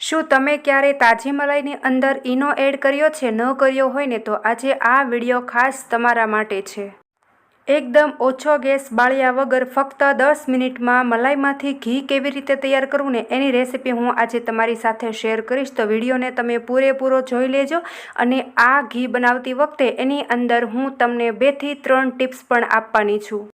શું તમે ક્યારે તાજી મલાઈની અંદર ઈનો એડ કર્યો છે? ન કર્યો હોય ને તો આજે આ વીડિયો ખાસ તમારા માટે છે. એકદમ ઓછો ગેસ બાળ્યા વગર ફક્ત દસ મિનિટમાં મલાઈમાંથી ઘી કેવી રીતે તૈયાર કરવું ને એની રેસીપી હું આજે તમારી સાથે શેર કરીશ. તો વિડીયોને તમે પૂરેપૂરો જોઈ લેજો અને આ ઘી બનાવતી વખતે એની અંદર હું તમને બેથી ત્રણ ટિપ્સ પણ આપવાની છું.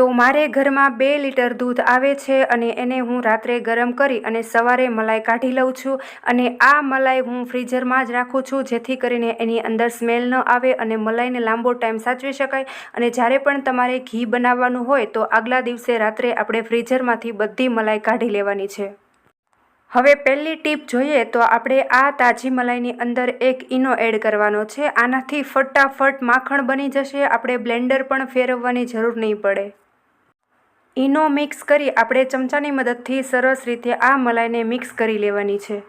તો મારે ઘરમાં બે લીટર દૂધ આવે છે અને એને હું રાત્રે ગરમ કરી અને સવારે મલાઈ કાઢી લઉં છું. અને આ મલાઈ હું ફ્રીઝરમાં જ રાખું છું, જેથી કરીને એની અંદર સ્મેલ ન આવે અને મલાઈને લાંબો ટાઈમ સાચવી શકાય. અને જ્યારે પણ તમારે ઘી બનાવવાનું હોય, તો આગલા દિવસે રાત્રે આપણે ફ્રીઝરમાંથી બધી મલાઈ કાઢી લેવાની છે. હવે પહેલી ટીપ જોઈએ, તો આપણે આ તાજી મલાઈની અંદર એક ઈનો એડ કરવાનો છે. આનાથી ફટાફટ માખણ બની જશે, આપણે બ્લેન્ડર પણ ફેરવવાની જરૂર નહીં પડે. ઈનો મિક્સ કરી આપણે ચમચાની મદદથી સરસ રીતે આ મલાઈને મિક્સ કરી લેવાની છે.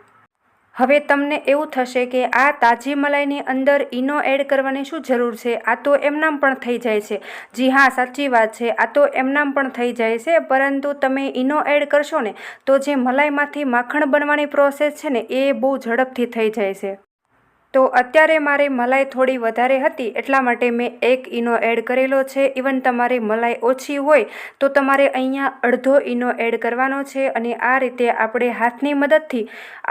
હવે તમને એવું થશે કે આ તાજી મલાઈની અંદર ઈનો એડ કરવાની શું જરૂર છે? આ તો એમનામ પણ થઈ જાય છે. જી હા, સાચી વાત છે. આ તો એમનામ પણ થઈ જાય છે, પરંતુ તમે ઈનો એડ કરશો ને, તો જે મલાઈમાંથી માખણ બનવાની પ્રોસેસ છે ને, એ બહુ ઝડપથી થઈ જાય છે. તો અત્યારે મારે મલાઈ થોડી વધારે હતી, એટલા માટે મેં એક ઈનો એડ કરેલો છે. ઇવન તમારે મલાઈ ઓછી હોય તો તમારે અહીંયા અડધો ઈનો એડ કરવાનો છે અને આ રીતે આપણે હાથની મદદથી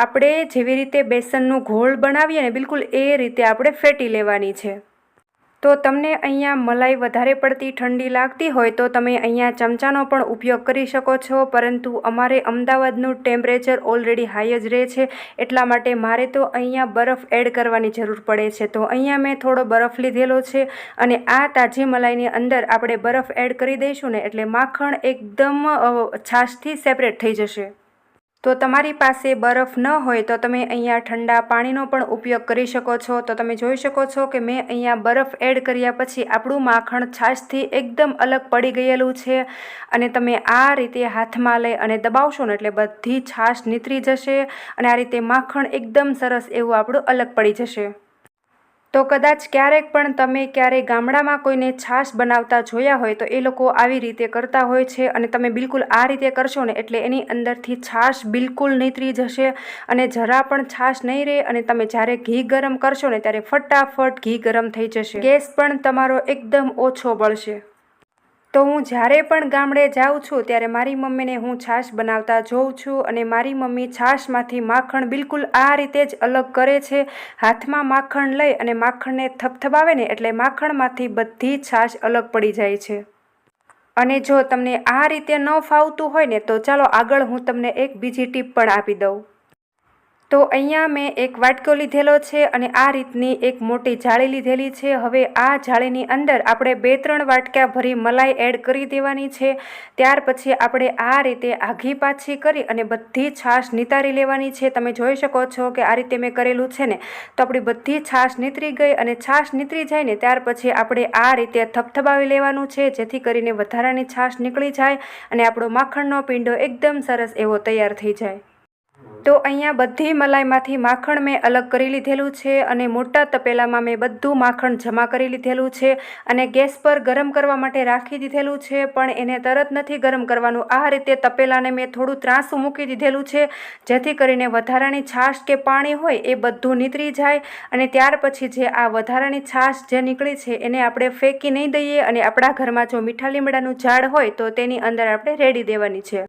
આપણે જેવી રીતે બેસનનું ઘોળ બનાવીએ ને, બિલકુલ એ રીતે આપણે ફેટી લેવાની છે. તો તમને અહીંયા મલાઈ વધારે પડતી ઠંડી લાગતી હોય તો તમે અહીંયા ચમચાનો પણ ઉપયોગ કરી શકો છો. પરંતુ અમારે અમદાવાદનું ટેમ્પરેચર ઓલરેડી હાઈ જ રહે છે. એટલા માટે મારે તો અહીંયા બરફ એડ કરવાની જરૂર પડે છે. તો અહીંયા મેં થોડો બરફ લીધેલો છે અને આ તાજી મલાઈની અંદર આપણે બરફ એડ કરી દઈશું ને એટલે માખણ એકદમ છાશથી સેપરેટ થઈ જશે. તો તમારી પાસે બરફ ન હોય તો તમે અહીંયા ઠંડા પાણીનો પણ ઉપયોગ કરી શકો છો. તો તમે જોઈ શકો છો કે મેં અહીંયા બરફ એડ કર્યા પછી આપણું માખણ છાશથી એકદમ અલગ પડી ગયેલું છે અને તમે આ રીતે હાથમાં લઈ અને દબાવશો ને એટલે બધી છાશ નીતરી જશે અને આ રીતે માખણ એકદમ સરસ એવું આપણું અલગ પડી જશે. તો કદાચ ક્યારેક પણ તમે ક્યારેય ગામડામાં કોઈને છાશ બનાવતા જોયા હોય તો એ લોકો આવી રીતે કરતા હોય છે અને તમે બિલકુલ આ રીતે કરશો ને એટલે એની અંદરથી છાશ બિલકુલ નીતરી જશે અને જરા પણ છાશ નહીં રહે અને તમે જ્યારે ઘી ગરમ કરશો ને ત્યારે ફટાફટ ઘી ગરમ થઈ જશે. ગેસ પણ તમારો એકદમ ઓછો બળશે. તો હું જ્યારે પણ ગામડે જાઉં છું, ત્યારે મારી મમ્મીને હું છાશ બનાવતા જોઉં છું અને મારી મમ્મી છાશમાંથી માખણ બિલકુલ આ રીતે જ અલગ કરે છે. હાથમાં માખણ લઈ અને માખણને થપથપાવે ને એટલે માખણમાંથી બધી છાશ અલગ પડી જાય છે. અને જો તમને આ રીતે ન ફાવતું હોય ને, તો ચાલો આગળ હું તમને એક બીજી ટીપ પણ આપી દઉં. તો અહીંયા મેં એક વાટકો લીધેલો છે અને આ રીતની એક મોટી જાળી લીધેલી છે. હવે આ જાળીની અંદર આપણે બે ત્રણ વાટકા ભરી મલાઈ એડ કરી દેવાની છે. ત્યાર પછી આપણે આ રીતે આઘી પાછી કરી અને બધી છાશ નિતારી લેવાની છે. તમે જોઈ શકો છો કે આ રીતે મેં કરેલું છે ને. તો આપણી બધી છાશ નીતરી ગઈ અને છાશ નીતરી જાય ને ત્યાર પછી આપણે આ રીતે થપથપાવી લેવાનું છે, જેથી કરીને વધારાની છાશ નીકળી જાય અને આપણો માખણનો પીંડો એકદમ સરસ એવો તૈયાર થઈ જાય. તો અહીંયા બધી મલાઈમાંથી માખણ મેં અલગ કરી લીધેલું છે અને મોટા તપેલામાં મેં બધું માખણ જમા કરી લીધેલું છે અને ગેસ પર ગરમ કરવા માટે રાખી દીધેલું છે, પણ એને તરત નથી ગરમ કરવાનું. આ રીતે તપેલાને મેં થોડું ત્રાસું મૂકી દીધેલું છે, જેથી કરીને વધારાની છાશ કે પાણી હોય એ બધું નીતરી જાય અને ત્યાર પછી જે આ વધારાની છાશ જે નીકળી છે એને આપણે ફેંકી નહીં દઈએ અને આપણા ઘરમાં જો મીઠા લીમડાનું ઝાડ હોય તો તેની અંદર આપણે રેડી દેવાની છે.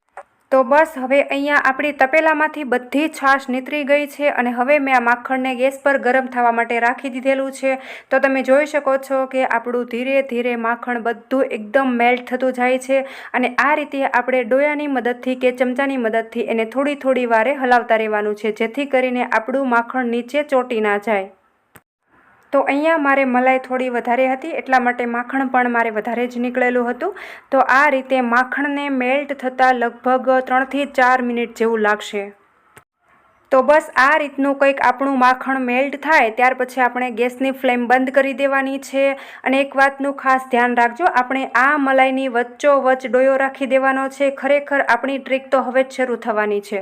તો બસ, હવે અહીંયા આપણી તપેલામાંથી બધી છાશ નીતરી ગઈ છે અને હવે મેં આ માખણને ગેસ પર ગરમ થવા માટે રાખી દીધેલું છે. તો તમે જોઈ શકો છો કે આપણું ધીરે ધીરે માખણ બધું એકદમ મેલ્ટ થતું જાય છે અને આ રીતે આપણે ડોયાની મદદથી કે ચમચાની મદદથી એને થોડી થોડી વારે હલાવતા રહેવાનું છે, જેથી કરીને આપણું માખણ નીચે ચોંટી ના જાય. તો અહીંયા મારે મલાઈ થોડી વધારે હતી, એટલા માટે માખણ પણ મારે વધારે જ નીકળેલું હતું. તો આ રીતે માખણને મેલ્ટ થતાં લગભગ ત્રણથી ચાર મિનિટ જેવું લાગશે. તો બસ આ રીતનું કંઈક આપણું માખણ મેલ્ટ થાય, ત્યાર પછી આપણે ગેસની ફ્લેમ બંધ કરી દેવાની છે. અને એક વાતનું ખાસ ધ્યાન રાખજો, આપણે આ મલાઈની વચ્ચો વચ્ચ ડોયો રાખી દેવાનો છે. ખરેખર આપણી ટ્રીક તો હવે જ શરૂ થવાની છે.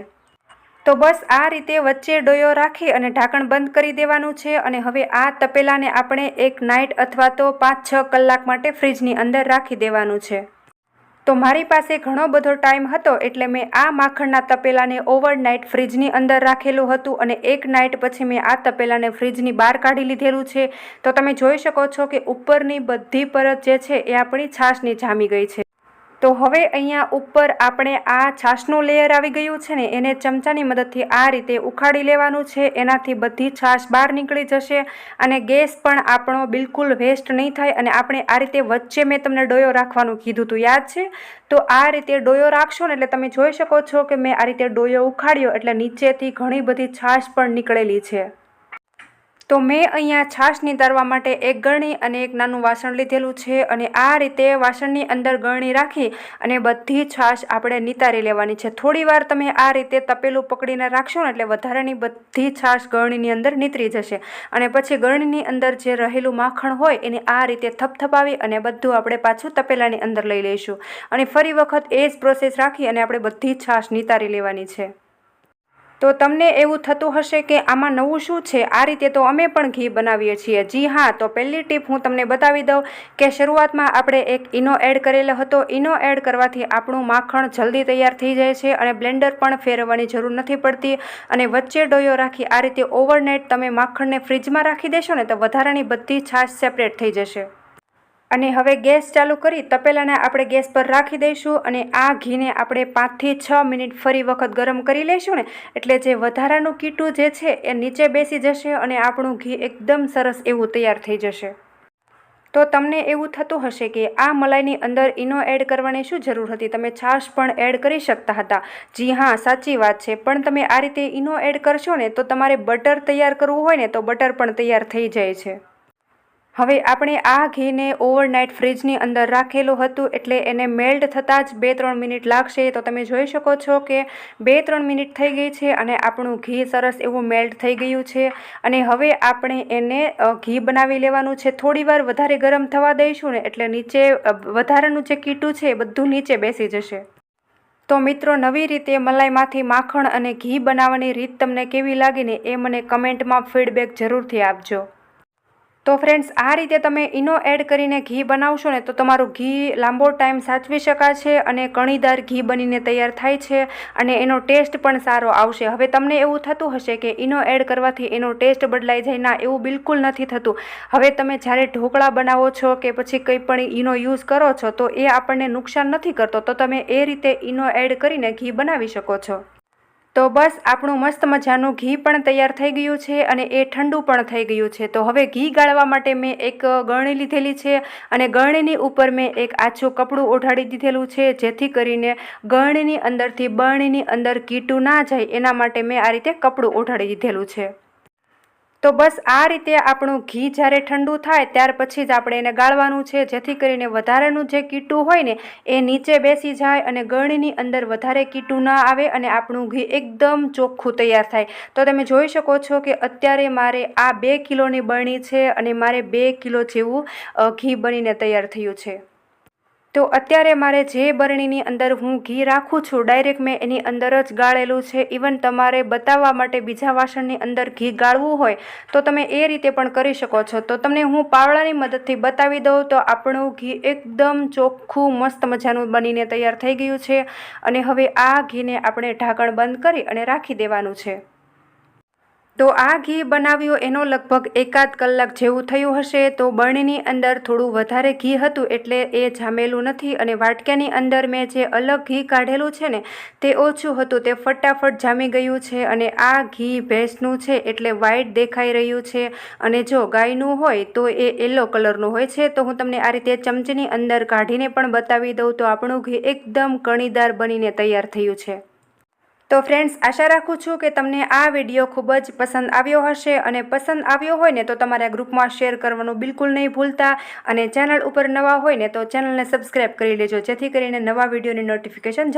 તો બસ આ રીતે વચ્ચે ડોયો રાખી અને ઢાંકણ બંધ કરી દેવાનું છે અને હવે આ તપેલાને આપણે એક નાઇટ અથવા તો પાંચ છ કલાક માટે ફ્રીજની અંદર રાખી દેવાનું છે. તો મારી પાસે ઘણો બધો ટાઈમ હતો એટલે મેં આ માખણના તપેલાને ઓવરનાઇટ ફ્રીજની અંદર રાખેલું હતું અને એક નાઇટ પછી મેં આ તપેલાને ફ્રીજની બહાર કાઢી લીધેલું છે. તો તમે જોઈ શકો છો કે ઉપરની બધી પરત જે છે એ આપણી છાશની જામી ગઈ છે. તો હવે અહીંયા ઉપર આપણે આ છાશનું લેયર આવી ગયું છે ને, એને ચમચાની મદદથી આ રીતે ઉખાડી લેવાનું છે. એનાથી બધી છાશ બહાર નીકળી જશે અને ગેસ પણ આપણો બિલકુલ વેસ્ટ નહીં થાય અને આપણે આ રીતે વચ્ચે મેં તમને ડોયો રાખવાનું કીધું હતું યાદ છે? તો આ રીતે ડોયો રાખશો ને એટલે તમે જોઈ શકો છો કે મેં આ રીતે ડોયો ઉખાડ્યો એટલે નીચેથી ઘણી બધી છાશ પણ નીકળેલી છે. તો મેં અહીંયા છાશ નિતારવા માટે એક ગરણી અને એક નાનું વાસણ લીધેલું છે અને આ રીતે વાસણની અંદર ગરણી રાખી અને બધી છાશ આપણે નિતારી લેવાની છે. થોડી વાર તમે આ રીતે તપેલું પકડીને રાખશો એટલે વધારાની બધી છાશ ગરણીની અંદર નીતરી જશે. અને પછી ગરણીની અંદર જે રહેલું માખણ હોય એને આ રીતે થપથપાવી અને બધું આપણે પાછું તપેલાની અંદર લઈ લઈશું. અને ફરી વખત એ જ પ્રોસેસ રાખી અને આપણે બધી છાશ નિતારી લેવાની છે. તો તમને એવું થતું હશે કે આમાં નવું શું છે? આ રીતે તો અમે પણ ઘી બનાવીએ છીએ. જી હા, તો પહેલી ટીપ હું તમને બતાવી દઉં કે શરૂઆતમાં આપણે એક ઈનો એડ કરેલો હતો. ઈનો એડ કરવાથી આપણું માખણ જલ્દી તૈયાર થઈ જાય છે અને બ્લેન્ડર પણ ફેરવવાની જરૂર નથી પડતી. અને વચ્ચે ડોયો રાખી આ રીતે ઓવરનાઇટ તમે માખણને ફ્રીજમાં રાખી દેશો ને તો વધારાની બધી છાશ સેપરેટ થઈ જશે. અને હવે ગેસ ચાલુ કરી તપેલાને આપણે ગેસ પર રાખી દઈશું અને આ ઘીને આપણે પાંચથી છ મિનિટ ફરી વખત ગરમ કરી લઈશું ને, એટલે જે વધારાનું કીટું જે છે એ નીચે બેસી જશે અને આપણું ઘી એકદમ સરસ એવું તૈયાર થઈ જશે. તો તમને એવું થતું હશે કે આ મલાઈની અંદર ઈનો એડ કરવાની શું જરૂર હતી? તમે છાશ પણ એડ કરી શકતા હતા. જી હા, સાચી વાત છે. પણ તમે આ રીતે ઈનો એડ કરશો ને, તો તમારે બટર તૈયાર કરવું હોય ને, તો બટર પણ તૈયાર થઈ જાય છે. હવે આપણે આ ઘીને ઓવરનાઇટ ફ્રીજની અંદર રાખેલું હતું એટલે એને મેલ્ટ થતાં જ બે ત્રણ મિનિટ લાગશે. તો તમે જોઈ શકો છો કે બે ત્રણ મિનિટ થઈ ગઈ છે અને આપણું ઘી સરસ એવું મેલ્ટ થઈ ગયું છે. અને હવે આપણે એને ઘી બનાવી લેવાનું છે. થોડીવાર વધારે ગરમ થવા દઈશું ને એટલે નીચે વધારાનું જે કીટું છે એ બધું નીચે બેસી જશે. તો મિત્રો, નવી રીતે મલાઈમાંથી માખણ અને ઘી બનાવવાની રીત તમને કેવી લાગીને એ મને કમેન્ટમાં ફીડબેક જરૂરથી આપજો. તો ફ્રેન્ડ્સ આ રીતે તમે ઇનો એડ કરીને ઘી બનાવશો ને તો તમારું ઘી લાંબો ટાઈમ સાચવી શકાશે અને કણીદાર ઘી બનીને તૈયાર થાય છે અને એનો ટેસ્ટ પણ સારો આવશે. હવે તમને એવું થતું હશે કે ઈનો એડ કરવાથી એનો ટેસ્ટ બદલાઈ જાય. ના, એવું બિલકુલ નથી થતું. હવે તમે જ્યારે ઢોકળા બનાવો છો કે પછી કંઈ પણ ઈનો યુઝ કરો છો તો એ આપણને નુકસાન નથી કરતો. તો તમે એ રીતે ઈનો એડ કરીને ઘી બનાવી શકો છો. તો બસ, આપણું મસ્ત મજાનું ઘી પણ તૈયાર થઈ ગયું છે અને એ ઠંડુ પણ થઈ ગયું છે. તો હવે ઘી ગાળવા માટે મેં એક ગરણી લીધેલી છે અને ગરણીની ઉપર મેં એક આછું કપડું ઓઢાડી દીધેલું છે, જેથી કરીને ગરણીની અંદરથી બરણીની અંદર કીટું ના જાય, એના માટે મેં આ રીતે કપડું ઓઢાડી દીધેલું છે. તો બસ આ રીતે આપણું ઘી જ્યારે ઠંડુ થાય, ત્યાર પછી જ આપણે એને ગાળવાનું છે. જેથી કરીને વધારાનું જે કીટું હોય ને, એ નીચે બેસી જાય અને ગળણીની અંદર વધારે કીટું ના આવે અને આપણું ઘી એકદમ ચોખ્ખું તૈયાર થાય. તો તમે જોઈ શકો છો કે અત્યારે મારે આ બે કિલોની બરણી છે અને મારે બે કિલો જેવું ઘી બનીને તૈયાર થયું છે. તો અત્યારે મારે જે બરણીની અંદર હું ઘી રાખું છું ડાયરેક્ટ મેં એની અંદર જ ગાળેલું છે. ઇવન તમારે બતાવવા માટે બીજા વાસણની અંદર ઘી ગાળવું હોય, તો તમે એ રીતે પણ કરી શકો છો. તો તમને હું પાવડાની મદદથી બતાવી દઉં, તો આપણું ઘી એકદમ ચોખ્ખું, મસ્ત મજાનું બનીને તૈયાર થઈ ગયું છે. અને હવે આ ઘીને આપણે ઢાંકણ બંધ કરી અને રાખી દેવાનું છે. તો આ ઘી બનાવ્યું એનો લગભગ એકાદ કલાક જેવું થયું હશે તો બરણીની અંદર થોડું વધારે ઘી હતું એટલે એ જામેલું નથી અને વાટક્યાની અંદર મેં જે અલગ ઘી કાઢેલું છે ને તે ઓછું હતું, તે ફટાફટ જામી ગયું છે અને આ ઘી ભેંસનું છે એટલે વ્હાઈટ દેખાઈ રહ્યું છે અને જો ગાયનું હોય તો એ યલો કલરનું હોય છે. તો હું તમને આ રીતે ચમચીની અંદર કાઢીને પણ બતાવી દઉં તો આપણું ઘી એકદમ કણીદાર બનીને તૈયાર થયું છે. તો ફ્રેન્ડ્સ આશા રાખું છું કે તમને આ વીડિયો ખૂબ જ પસંદ આવ્યો હશે અને પસંદ આવ્યો હોય ને તો તમારા ગ્રુપમાં શેર કરવાનું બિલકુલ નહીં ભૂલતા અને ચેનલ ઉપર નવા હોય ને તો ચેનલને સબસ્ક્રાઈબ કરી લેજો જેથી કરીને નવા વિડીયોની નોટિફિકેશન